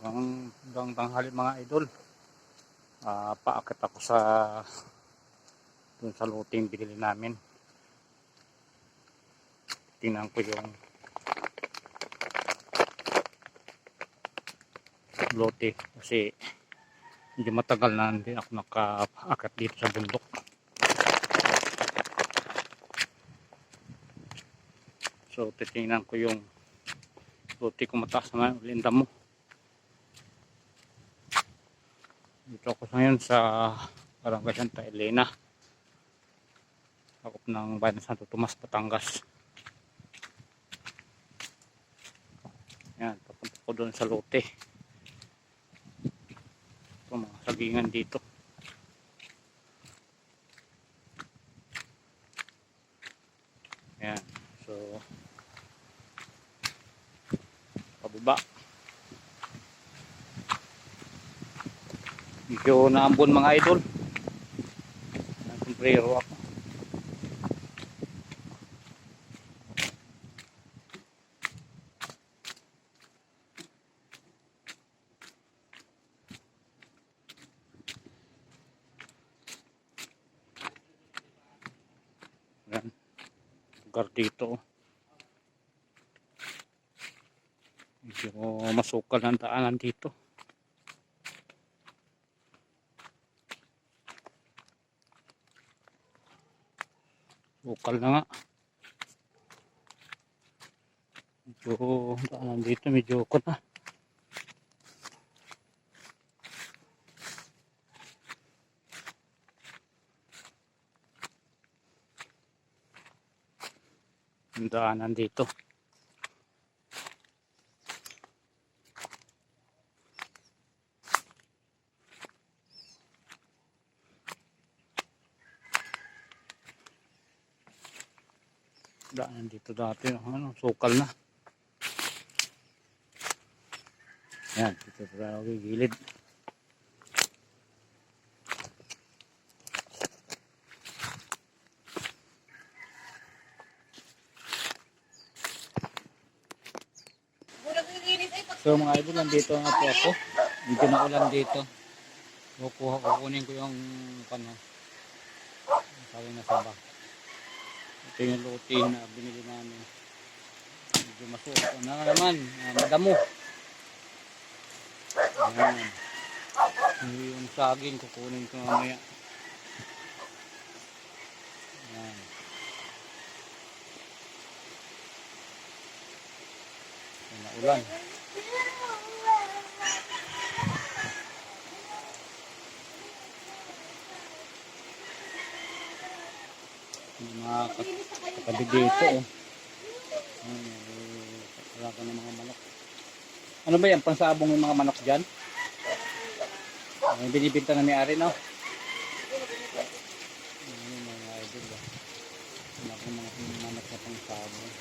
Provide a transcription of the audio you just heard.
Hanggang, tanghali mga idol. Ah, paakit ako sa dun sa loting binili namin. Tingnan ko yung lote kasi medyo matagal na hindi ako nakaakyat dito sa bundok. So titingnan ko yung lote kung mataas naman ulinda mo. Dito ako ngayon sa Barangay Santa Elena. Sakop ng bayan Santo Tomas, Batangas. Yan, papunta ko doon sa lote. Ito mga sagingan dito. Yan, so pababa. Medyo naambon mga idol. Nagkumprero ako. Lugar dito. Medyo masukal ang daanan dito. Bukal na nga. Medyo daanan dito medyo ukot na. Daanan dito. Daanan dito dati. Ano, sukal na. Yan, dito tayo gilid. So mga idol, nandito nga po ako. Medyo na ulan dito. Kukuha, kukunin ko yung ano, sabi na saba. Ito yung luti na binili namin. Medyo masuot. Ano na naman, ah, madamo. Ayan. Yung saging kukunin ko mamaya. Ayan. Ayan na ulan. Yung mga kat- katabi dito oh. Eh, wala ka ng mga manok. Ano ba yan? Pansabong yung mga manok dyan? Ay, binibinta na may-ari no? Ayan yung mga idol ah. Wala ka mga manok na pansabong.